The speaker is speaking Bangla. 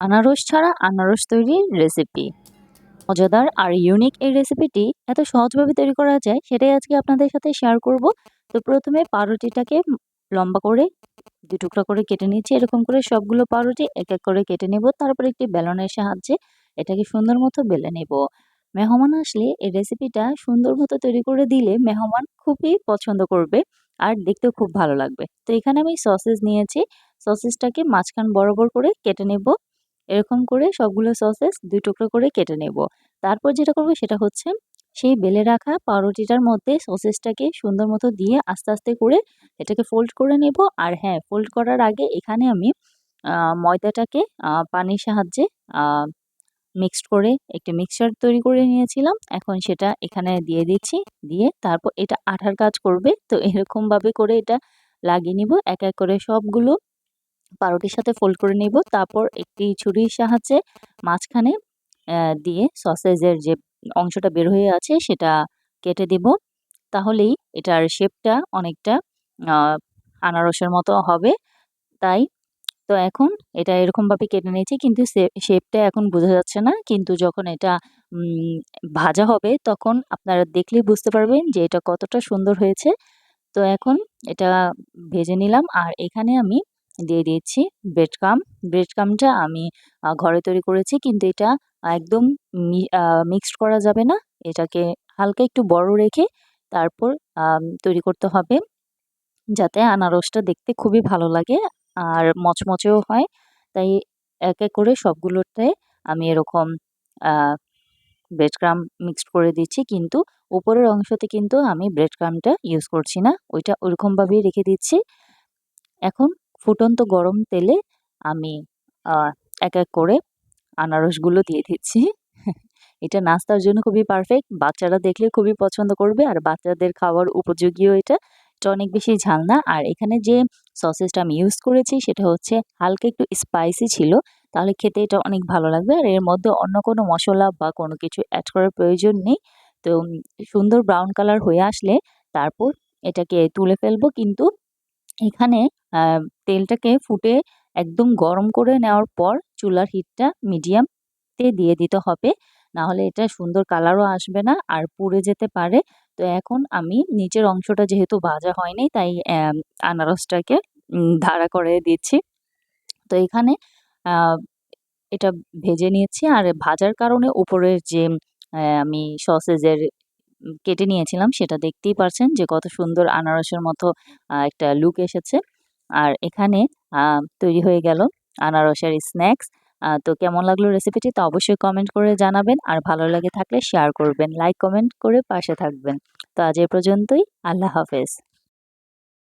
আনারস ছাড়া আনারস তৈরির রেসিপি মজাদার আর ইউনিক এই রেসিপিটি এত সহজভাবে তৈরি করা যায়, সেটাই আজকে আপনাদের সাথে শেয়ার করব। তো প্রথমে পাউরুটিটাকে লম্বা করে দু টুকরা করে কেটে নিচ্ছি, এরকম করে সবগুলো পাউরুটি এক এক করে কেটে নেব। তারপর একটি বেলনের সাহায্যে এটাকে সুন্দর মতো বেলে নেব। মেহমান আসলে এই রেসিপিটা সুন্দর মতো তৈরি করে দিলে মেহমান খুবই পছন্দ করবে আর দেখতেও খুব ভালো লাগবে। তো এখানে আমি সসেস নিয়েছি। সসেসটাকে মাঝখান বরাবর করে কেটে নেব। এরকম করে সবগুলো সসেস দুই টুকরো করে কেটে নেব। তারপর যেটা করব সেটা হচ্ছে সেই বেলে রাখা পাউরুটিটার মধ্যে সসেসটাকে সুন্দর মতো দিয়ে আস্তে আস্তে করে এটাকে ফোল্ড করে নেব। আর হ্যাঁ ফোল্ড করার আগে এখানে আমি ময়দাটাকে পানির সাহায্যে মিক্সড করে একটি মিক্সচার তৈরি করে নিয়েছিলাম। এখন সেটা এখানে দিয়ে দিচ্ছি। দিয়ে তারপর এটা আঠার কাজ করবে। তো এরকমভাবে করে এটা লাগিয়ে নিব। এক এক করে সবগুলো পাউরুটির সাথে ফোল্ড করে নিব। তারপর একটি ছুরির সাহায্যে মাঝখানে দিয়ে সসেজের যে অংশটা বের হয়ে আছে সেটা কেটে দিব। তাহলেই এটার শেপটা অনেকটা আনারসের মতো হবে। তাই, তো এখন এটা এরকমভাবে কেটে নিয়েছি কিন্তু শেপটা এখন বোঝা যাচ্ছে না। কিন্তু যখন এটা ভাজা হবে তখন আপনারা দেখলেই বুঝতে পারবেন যে এটা কতটা সুন্দর হয়েছে। তো এখন এটা ভেজে নিলাম। আর এখানে আমি দিয়ে দিয়েছি ব্রেড কাম ব্রেড কামটা আমি ঘরে তৈরি করেছি কিন্তু এটা একদম মিক্সড করা যাবে না। এটাকে হালকা একটু বড় রেখে তারপর তৈরি করতে হবে যাতে আনারসটা দেখতে খুবই ভালো লাগে আর মচমচেও হয়। তাই এক এক করে সবগুলোতে আমি এরকম ব্রেড ক্রাম মিক্সড করে দিচ্ছি কিন্তু উপরের অংশতে কিন্তু আমি ব্রেড ক্রামটা ইউজ করছি না। ওইটা ওরকমভাবেই রেখে দিচ্ছি। এখন ফুটন্ত গরম তেলে আমি এক এক করে আনারসগুলো দিয়ে দিচ্ছি। এটা নাস্তার জন্য খুবই পারফেক্ট বাচ্চারা দেখলে খুবই পছন্দ করবে আর বাচ্চাদের খাওয়ার উপযোগীও এটা। এটা অনেক বেশি ঝাল না। আর এখানে যে সসেসটা আমি ইউজ করেছি সেটা হচ্ছে হালকা একটু স্পাইসি ছিল, তাহলে খেতে এটা অনেক ভালো লাগবে। আর এর মধ্যে অন্য কোনো মশলা বা কোনো কিছু অ্যাড করার প্রয়োজন নেই। তো সুন্দর ব্রাউন কালার হয়ে আসলে তারপর এটাকে তুলে ফেলব কিন্তু এখানে তেলটাকে ফুটে একদম গরম করে নেওয়ার পর চুলার হিটটা মিডিয়ামতে দিয়ে দিতে হবে। নাহলে এটা সুন্দর কালারও আসবে না আর পুড়ে যেতে পারে। তো এখন আমি নিচের অংশটা যেহেতু ভাজা হয়নি, তাই আনারসটাকে ধারা করে দিচ্ছি। তো এখানে এটা ভেজে নিয়েছি। আর ভাজার কারণে উপরের যে আমি সসেজের কেটে নিয়েছিলাম, সেটা দেখতেই পারছেন যে কত সুন্দর আনারসের মতো একটা লুক এসেছে। আর এখানে তৈরি হয়ে গেল আনারসের স্ন্যাক্স তো কেমন লাগল রেসিপিটি তা অবশ্যই কমেন্ট করে জানাবেন। আর ভালো লাগে থাকলে শেয়ার করবেন লাইক কমেন্ট করে পাশে থাকবেন। তো আজ এ পর্যন্তই, আল্লাহ হাফেজ।